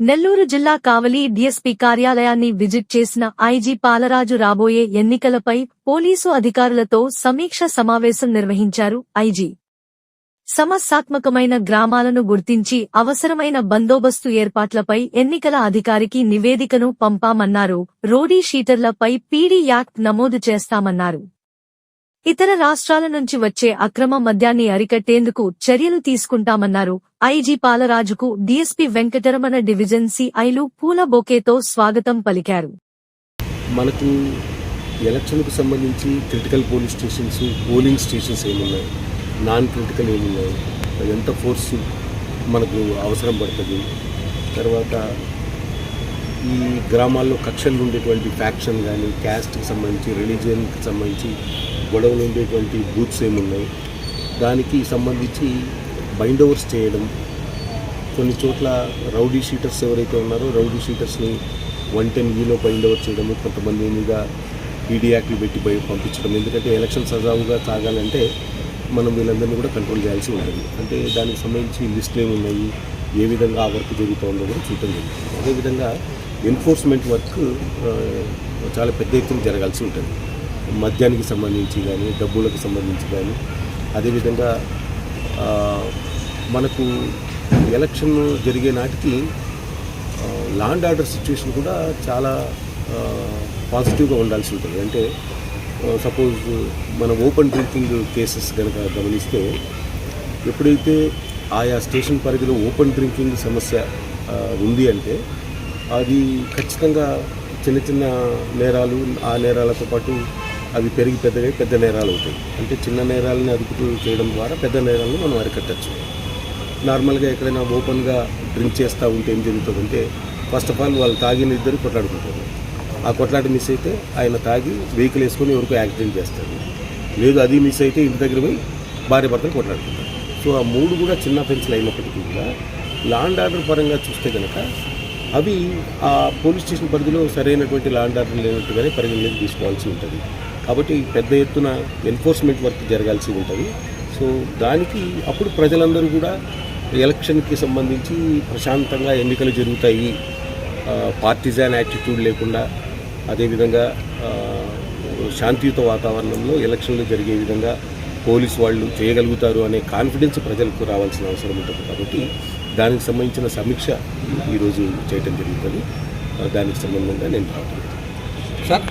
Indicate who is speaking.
Speaker 1: నెల్లూరు జిల్లా కావలి డీఎస్పీ కార్యాలయాన్ని విజిట్ చేసిన ఐజీ పాలరాజు రాబోయే ఎన్నికలపై పోలీసు అధికారులతో సమీక్ష సమావేశం నిర్వహించారు ఐజీ. సమస్యాత్మకమైన గ్రామాలను గుర్తించి అవసరమైన బందోబస్తు ఏర్పాట్లపై ఎన్నికల అధికారికి నివేదికను పంపామన్నారు. రోడీ షీటర్లపై పీడీ యాక్ట్ నమోదు చేస్తామన్నారు. ఇతర రాష్ట్రాల నుంచి వచ్చే అక్రమ మద్యాన్ని అరికట్టేందుకు చర్యలు తీసుకుంటామన్నారు. ఐజీ పాలరాజుకు డీఎస్పీ వెంకటరమణ డివిజన్ సిఐలు పూల బొకేతో స్వాగతం పలికారు.
Speaker 2: మనకు ఎలక్షన్కు సంబంధించి critical police stations polling stations ఏమున్నాయి? నాన్ క్రిటికల్ ఏమున్నాయి? ఎంత ఫోర్స్ మనకు అవసరం పడుతుంది? తర్వాత ఈ గ్రామాల్లో కక్షలు ఉండేటువంటి ఫ్యాక్షన్ కానీ క్యాస్ట్కి సంబంధించి రిలీజియన్కి సంబంధించి గొడవలు ఉండేటువంటి బూత్స్ ఏమున్నాయి? దానికి సంబంధించి బైండ్ ఓవర్స్ చేయడం. కొన్ని చోట్ల రౌడీ షీటర్స్ ఎవరైతే ఉన్నారో రౌడీ షీటర్స్ని వన్ టెన్ ఈలో బైండ్ ఓవర్ చేయడము కొంతమంది మీద ఈడీ యాక్ట్లు పెట్టి బయట పంపించడం. ఎందుకంటే ఎలక్షన్ సజావుగా సాగాలంటే మనం వీళ్ళందరినీ కూడా కంట్రోల్ చేయాల్సి ఉంటుంది. అంటే దానికి సంబంధించి లిస్టులు ఏమున్నాయి? ఏ విధంగా ఆ వర్క్ జరుగుతుందో కూడా చూడటం జరుగుతుంది. అదేవిధంగా ఎన్ఫోర్స్మెంట్ వర్క్ చాలా పెద్ద ఎత్తున జరగాల్సి ఉంటుంది. మద్యానికి సంబంధించి కానీ డబ్బులకు సంబంధించి కానీ అదేవిధంగా మనకు ఎలక్షన్ జరిగే నాటికి ల్యాండ్ ఆర్డర్ సిచ్యువేషన్ కూడా చాలా పాజిటివ్గా ఉండాల్సి ఉంటుంది. అంటే సపోజ్ మనం ఓపెన్ డ్రింకింగ్ కేసెస్ కనుక గమనిస్తే ఎప్పుడైతే ఆయా స్టేషన్ పరిధిలో ఓపెన్ డ్రింకింగ్ సమస్య ఉంది అంటే అది ఖచ్చితంగా చిన్న చిన్న నేరాలు ఆ నేరాలతో పాటు అవి పెరిగి పెద్దగా పెద్ద నేరాలు అవుతాయి. అంటే చిన్న నేరాలని అదుపు చేయడం ద్వారా పెద్ద నేరాలను మనం అరికట్టచ్చు. నార్మల్గా ఎక్కడైనా ఓపెన్గా డ్రింక్ చేస్తూ ఉంటే ఏం జరుగుతుందంటే ఫస్ట్ ఆఫ్ ఆల్ వాళ్ళు తాగిన ఇద్దరు కొట్లాడుకుంటారు. ఆ కొట్లాట మిస్ అయితే ఆయన తాగి వెహికల్ వేసుకొని ఎవరికో యాక్సిడెంట్ చేస్తారు లేదు అది మిస్ అయితే ఇంటి దగ్గర పోయి భార్య భర్తలు కొట్లాడుకుంటారు. సో ఆ మూడు కూడా చిన్న ఫెన్స్లు అయినప్పటికీ కూడా లాండ్ ఆర్డర్ పరంగా చూస్తే కనుక అవి ఆ పోలీస్ స్టేషన్ పరిధిలో సరైనటువంటి లాండ్ ఆర్డర్ లేనట్టుగానే పరిగణలోకి తీసుకోవాల్సి ఉంటుంది. కాబట్టి పెద్ద ఎత్తున ఎన్ఫోర్స్మెంట్ వర్క్ జరగాల్సి ఉంటుంది. సో దానికి అప్పుడు ప్రజలందరూ కూడా ఎలక్షన్కి సంబంధించి ప్రశాంతంగా ఎన్నికలు జరుగుతాయి. పార్టిజాన్ యాటిట్యూడ్ లేకుండా అదేవిధంగా శాంతియుత వాతావరణంలో ఎలక్షన్లు జరిగే విధంగా పోలీస్ వాళ్ళు చేయగలుగుతారు అనే కాన్ఫిడెన్స్ ప్రజలకు రావాల్సిన అవసరం ఉంటుంది. కాబట్టి దానికి సంబంధించిన సమీక్ష ఈరోజు చేయటం జరుగుతుంది. దానికి సంబంధంగా నేను